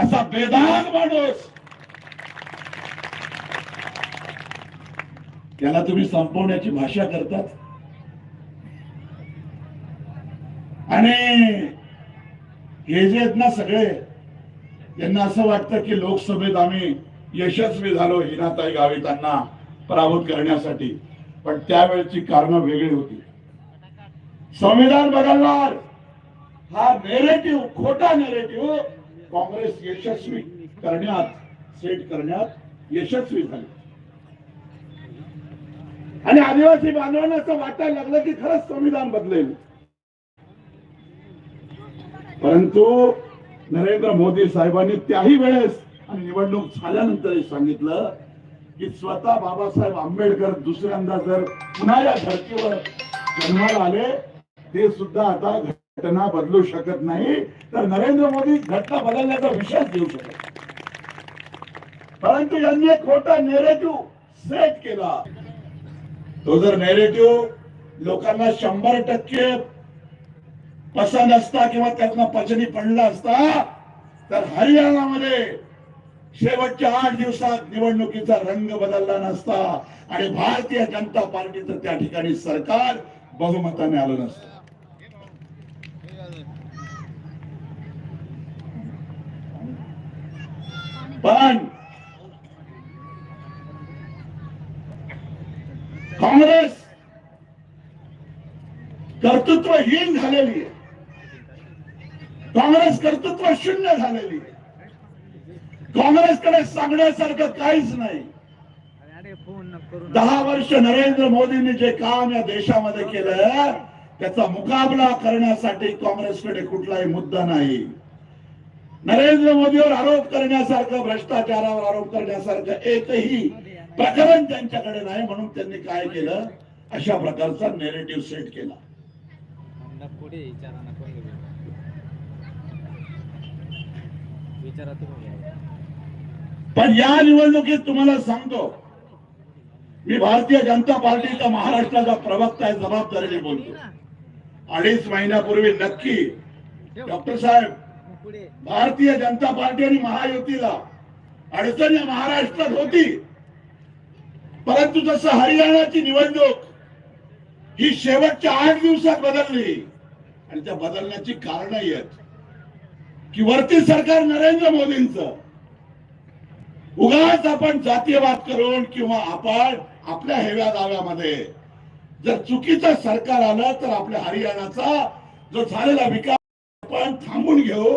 असा बेदाग माणूस. त्याला तुम्ही संपवण्याची भाषा करतात. आणि हे जे आहेत ना सगळे यांना असं वाटतं की लोकसभेत आम्ही यशस्वी झालो हिनाताई गावितांना पराभूत करण्यासाठी. पण त्यावेळेची कारण वेगळी होती. संविधान बदलणार हा नेरेटिव्ह खोटा नेरेटिव्ह काँग्रेस यशस्वी करण्यात सेट करण्यात यशस्वी झाली. आणि आदिवासी बांधवांना असं वाटायला लागलं की खरंच संविधान बदलेल. परंतु नरेंद्र मोदी साहेबांनी त्याही वेळेस आणि निवडणूक झाल्यानंतर सांगितलं की स्वतः बाबासाहेब आंबेडकर दुसऱ्यांदा जर पुन्हा या धर्तीवर जन्माला आले ते सुद्धा आता घटना बदलू शकत नाही तर नरेंद्र मोदी घटना बदलण्याचा विश्वास घेऊ शकत परंतु यांनी एक खोटा नेरेटिव्ह सेट केला. तो जर नेरेटिव्ह लोकांना शंभर टक्के पसंत असता किंवा त्यांना पचनी पडला असता तर हरियाणामध्ये शेवटच्या आठ दिवसात निवडणुकीचा रंग बदलला नसता आणि भारतीय जनता पार्टीचं त्या ठिकाणी सरकार बहुमताने आलं नसतं. पण काँग्रेस कर्तृत्वहीन झालेली आहे. काँग्रेस कर्तृत्व शून्य झालेली आहे. काँग्रेसकडे सांगण्यासारखं काहीच नाही. दहा वर्ष नरेंद्र मोदींनी जे काम या देशामध्ये केलं त्याचा मुकाबला करण्यासाठी काँग्रेसकडे कुठलाही मुद्दा नाही. नरेंद्र मोदीवर आरोप करण्यासारखं भ्रष्टाचारावर आरोप करण्यासारखं एकही प्रकरण त्यांच्याकडे नाही म्हणून त्यांनी काय केलं? अशा प्रकारचा नेरेटिव्ह सेट केला. पण या निवडणुकीत तुम्हाला सांगतो मी भारतीय जनता पार्टीचा महाराष्ट्राचा प्रवक्ता आहे जबाबदारीने बोलतो. अडीच महिन्यापूर्वी नक्की डॉक्टर साहेब भारतीय जनता पार्टी आणि महायुतीला अडचण या महाराष्ट्रात होती. परंतु जसं हरियाणाची निवडणूक ही शेवटच्या आठ दिवसात बदलली आणि त्या बदलण्याची कारण आहेत. की वरती सरकार नरेंद्र मोदींच. उगाच आपण जातीयवाद करून किंवा आपण आपल्या हेव्या दाव्यामध्ये जर चुकीचं सरकार आलं तर आपल्या हरियाणाचा जो झालेला विकास घेऊ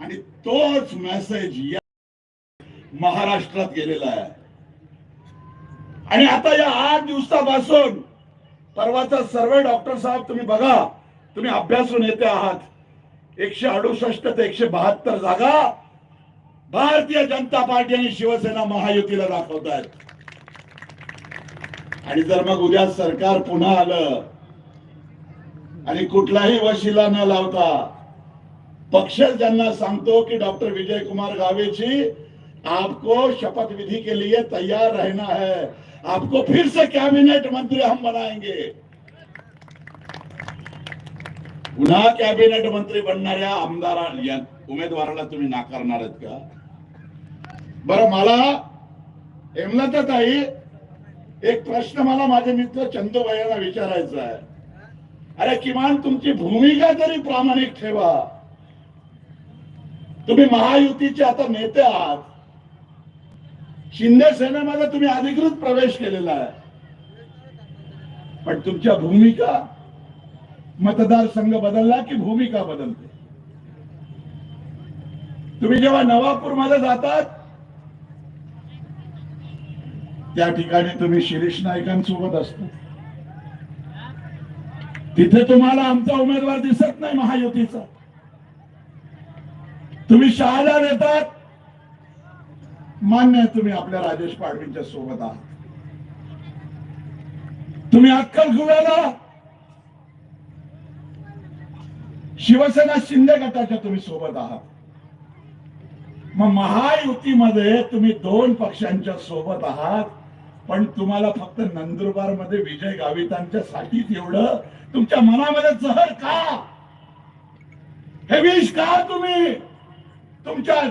आणि तोच मेसेज या महाराष्ट्रात गेलेला आहे. आणि आता या आठ दिवसापासून परवाचा सर्वे डॉक्टर साहेब तुम्ही बघा तुम्ही अभ्यासून येते आहात. एकशे अडुसष्ट ते एकशे बहात्तर जागा भारतीय जनता पार्टी आणि शिवसेना महायुतीला दाखवतायत आणि जर मग उद्या सरकार पुन्हा आलं आणि कुठलाही वशिला न लावता पक्ष ज्यांना सांगतो कि डॉक्टर विजय कुमार गावेची आपको शपथ विधि के लिए तैयार रहना है। आपको फिर से कैबिनेट मंत्री हम बनाएंगे। पुन्हा कॅबिनेट मंत्री बनणाऱ्या आमदारा उमेदवाराला तुम्ही नाकारणार आहेत का? बरं मला हेमलता ताई एक प्रश्न मला माझे मित्र चंदोबाईला विचारायचा आहे. अरे किमान तुमची भूमिका तरी प्रामाणिक ठेवा. तुम्ही महायुतीचे आता नेते आहात. शिंदे सेनेमध्ये तुम्ही अधिकृत प्रवेश केलेला आहे. पण तुमच्या भूमिका मतदारसंघ बदलला की भूमिका बदलते? तुम्ही जेव्हा नवापूरमध्ये जातात त्या ठिकाणी तुम्ही शिरीष नाईकांसोबत असता. तिथे तुम्हाला आमचा उमेदवार दिसत नाही महायुतीचा. तुम्ही शहादा देतात मान्य आहे तुम्ही आपल्या राजेश पाडवींच्या सोबत आहात. तुम्ही अक्कल गुव्याला शिवसेना शिंदे गटाच्या तुम्ही सोबत आहात. मग महायुतीमध्ये तुम्ही दोन पक्षांच्या सोबत आहात. पण तुम्हाला फक्त नंदुरबारमध्ये विजय गावितांच्या साठीच एवढं. तुमच्या मनामध्ये जहर का? हे विष का तुम्ही? तुमच्या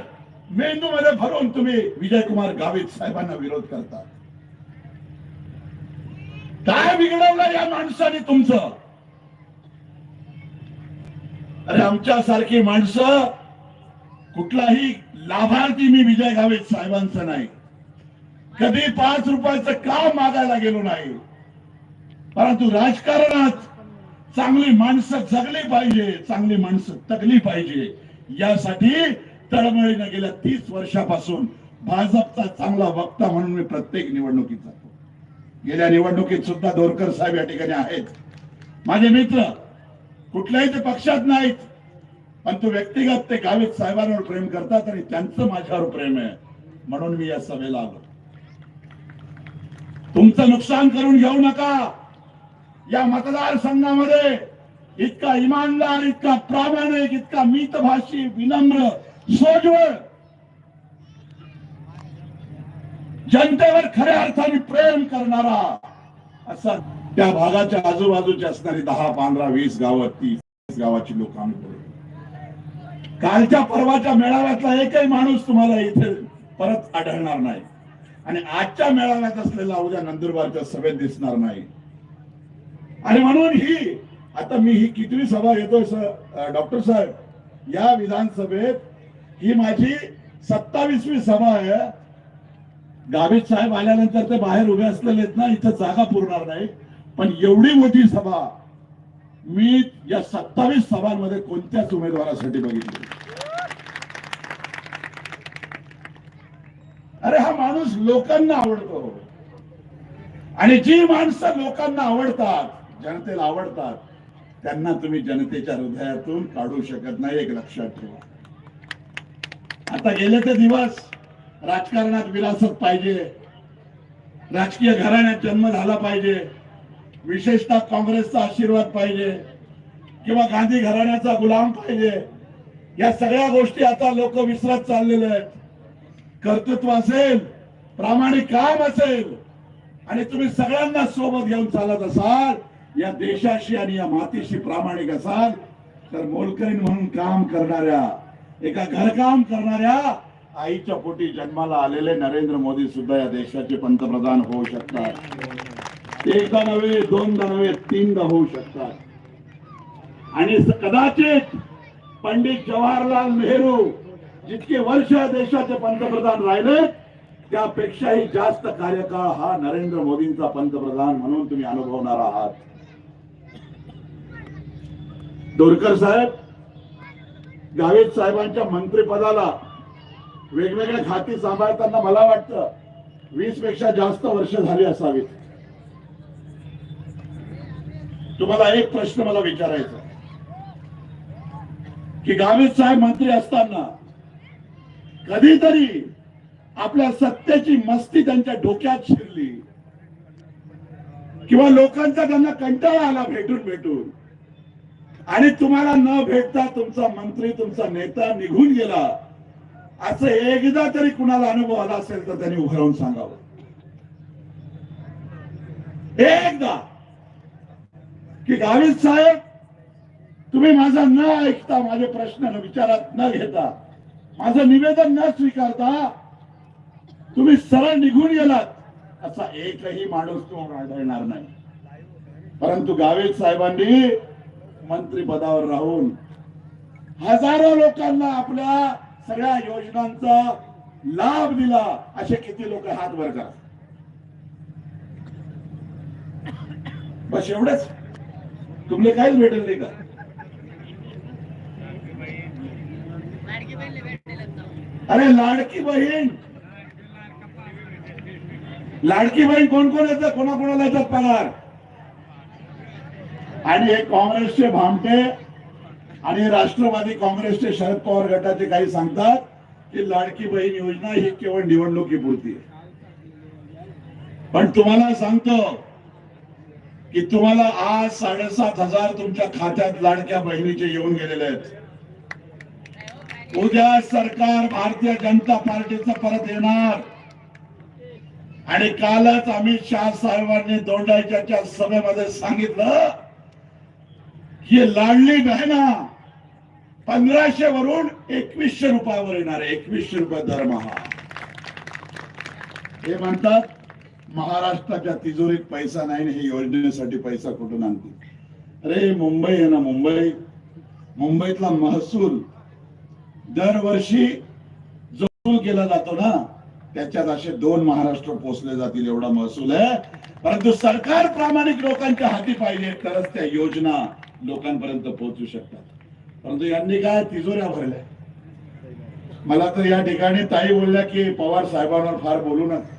मेंदूमध्ये भरून तुम्ही विजयकुमार गावित साहेबांना विरोध करता. काय बिघडवलं या माणसाने तुमचं? अरे आमच्यासारखी माणसं कुठलाही लाभार्थी मी विजय गावित साहेबांचं नाही. कधी पाच रुपयाचं काम मागायला गेलो नाही. परंतु राजकारणात चांगली माणसं जगली पाहिजे चांगली माणसं तगली पाहिजे. यासाठी तळमळीनं गेल्या तीस वर्षापासून भाजपचा चांगला वक्ता म्हणून मी प्रत्येक निवडणुकीत जातो. गेल्या निवडणुकीत सुद्धा दोरकर साहेब या ठिकाणी आहेत. माझे मित्र कुठल्याही ते पक्षात नाहीत पण तो व्यक्तिगत ते गावित साहेबांवर प्रेम करतात आणि त्यांचं माझ्यावर प्रेम आहे. म्हणून मी या सभेला आलो. तुमचं नुकसान करून घेऊ नका. या मतदारसंघामध्ये इतका इमानदार इतका प्रामाणिक इतका मितभाषी विनम्र सोजवळ जनतेवर खऱ्या अर्थाने प्रेम करणारा असा त्या भागाच्या आजूबाजूची असणारी दहा पंधरा वीस गावं तीस गावाची लोक आम्ही कालच्या परवाच्या मेळाव्यातला एकही माणूस तुम्हाला इथे परत आढळणार नाही. आणि आजच्या मेळाव्यात असलेला उद्या नंदुरबारच्या सभेत दिसणार नाही. आणि म्हणून ही आता मी ही कितवी सभा घेतोय सर डॉक्टर साहेब या विधानसभेत ही माझी सत्तावीसवी सभा आहे. गावित साहेब आल्यानंतर ते बाहेर उभे असलेले आहेत ना इथं जागा पुरणार नाही. पण एवढी मोठी सभा मी या सत्तावीस सभांमध्ये कोणत्याच उमेदवारासाठी बघितली अरे हा माणूस लोकांना आवडतो. आणि जी माणसं लोकांना आवडतात जनतेला आवडतात त्यांना तुम्ही जनतेच्या हृदयातून काढू शकत नाही एक लक्षात ठेवा. आता गेले ते दिवस राजकारणात विरासत पाहिजे. राजकीय घराण्यात जन्म झाला पाहिजे. विशेषतः काँग्रेसचा आशीर्वाद पाहिजे. किंवा गांधी घराण्याचा गुलाम पाहिजे. या सगळ्या गोष्टी आता लोक विसरत चाललेले आहेत. कर्तृत्व असेल प्रामाणिक काम असेल आणि तुम्ही सगळ्यांना सोबत घेऊन चालत असाल या देशाशी आणि या मातीशी प्रामाणिक असाल तर मोलकरीण म्हणून काम करणाऱ्या एका घरकाम करणाऱ्या आईच्या पोटी जन्माला आलेले नरेंद्र मोदी सुद्धा या देशाचे पंतप्रधान होऊ शकतात. एकदा नव्हे दोनदा नव्हे तीनदा होऊ शकतात. आणि कदाचित पंडित जवाहरलाल नेहरू जितके वर्ष देशाचे पंतप्रधान राहिले त्यापेक्षाही जास्त कार्यकाळ हा नरेंद्र मोदींचा पंतप्रधान म्हणून तुम्ही अनुभवणार आहात. दोरकर साहेब गावित साहेबांच्या मंत्रिपदाला वेगवेगळ्या खाती सांभाळताना मला वाटतं वीसपेक्षा जास्त वर्ष झाली असावीत. तुम्हाला एक प्रश्न मला विचारायचा की गावित साहेब मंत्री असताना कधीतरी आपल्या सत्तेची मस्ती त्यांच्या डोक्यात शिरली किंवा लोकांचा त्यांना कंटाळा आला भेटून भेटून? आणि तुम्हाला न भेटता तुमचा मंत्री तुमचा नेता निघून गेला. असं एकदा तरी कुणाला अनुभव आला असेल तर त्यांनी उभं राहून सांगावं. एकदा. की गावित साहेब तुम्ही माझा न ऐकता माझे प्रश्न विचारात न घेता माझं निवेदन न स्वीकारता तुम्ही सरळ निघून गेलात असा एकही माणूस तुम्हाला आढळणार नाही. परंतु गावित साहेबांनी मंत्री पदावर राहून हजारो लोकांना आपल्या सगळ्या योजनांचा लाभ दिला असे किती लोक हात वर करा बस एवढंच. तुमले काहीच भेटेल नाही का? अरे लाडकी बहीण. लाडकी बहीण कोण कोण येतात कोणाकोणाला येतात पगार? आणि हे काँग्रेसचे भामटे आणि राष्ट्रवादी काँग्रेसचे शरद पवार गटाचे काही सांगतात की लाडकी बहीण योजना ही केवळ निवडणुकीपुरती आहे. पण तुम्हाला सांगतो की तुम्हाला आज साडेसात हजार तुमच्या खात्यात लाडक्या बहिणीचे येऊन गेलेले आहेत. उद्या सरकार भारतीय जनता पार्टीचं परत येणार. आणि कालच अमित शाह साहेबांनी दोंडाच्या सभेमध्ये सांगितलं ही लाडली बहिणा पंधराशे वरून एकवीसशे रुपयावर येणार आहे एकवीसशे रुपये दरमहा हे म्हणतात महाराष्ट्राच्या तिजोरीत पैसा नाही हे योजनेसाठी पैसा कुठून आणतील? अरे मुंबई आहे ना मुंबई. मुंबईतला महसूल दरवर्षी जो केला जातो ना त्याच्यात असे दोन महाराष्ट्र पोचले जातील एवढा महसूल आहे. परंतु सरकार प्रामाणिक लोकांच्या हाती पाहिजे तरच त्या योजना लोकांपर्यंत पोहोचू शकतात. परंतु यांनी काय तिजोऱ्या भरल्या? मला तर या ठिकाणी ताई बोलल्या की पवार साहेबांवर फार बोलू नका.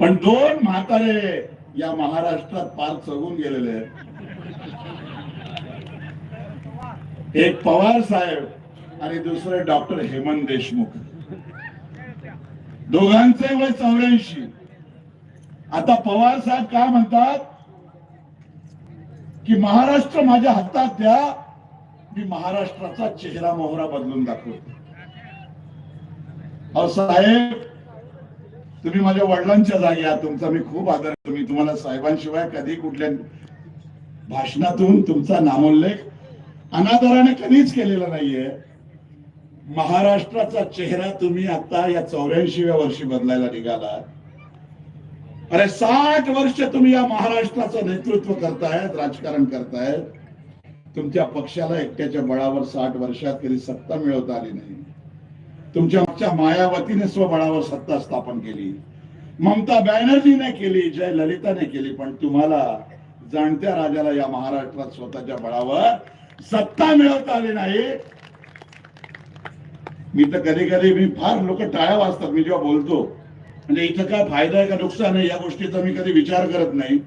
पण दोन म्हातारे या महाराष्ट्रात पार चघून गेलेले आहेत. एक पवार साहेब आणि दुसरे डॉक्टर हेमंत देशमुख. दोघांचे वय चौऱ्याऐंशी. आता पवार साहेब काय म्हणतात की महाराष्ट्र माझ्या हातात द्या मी महाराष्ट्राचा चेहरा मोहरा बदलून दाखवतो. अहो साहेब तुम्ही माझ्या वडिलांच्या जागी आहात. तुमचा मी खूप आदर तुम्ही मी तुम्हाला साहेबांशिवाय कधी कुठल्या भाषणातून तुमचा नामोल्लेख अनादराने कधीच केलेला नाहीये. महाराष्ट्राचा चेहरा तुम्ही आता या चौऱ्याऐंशीव्या वर्षी बदलायला निघाला अरे साठ वर्ष तुम्ही या महाराष्ट्राचं नेतृत्व करतायत राजकारण करतायत. तुमच्या पक्षाला एकट्याच्या बळावर साठ वर्षात कधी सत्ता मिळवता आली नाही. तुमच्या मागच्या मायावतीने स्वबळावर सत्ता स्थापन केली. ममता बॅनर्जीने केली जय ललिताने केली पण तुम्हाला जाणत्या राजाला या महाराष्ट्रात स्वतःच्या बळावर सत्ता मिळवता आली नाही. मी तर कधी कधी मी फार लोक टाळ्या वाजतात मी जेव्हा बोलतो. म्हणजे इथं काय फायदा आहे का नुकसान आहे या गोष्टीचा मी कधी विचार करत नाही.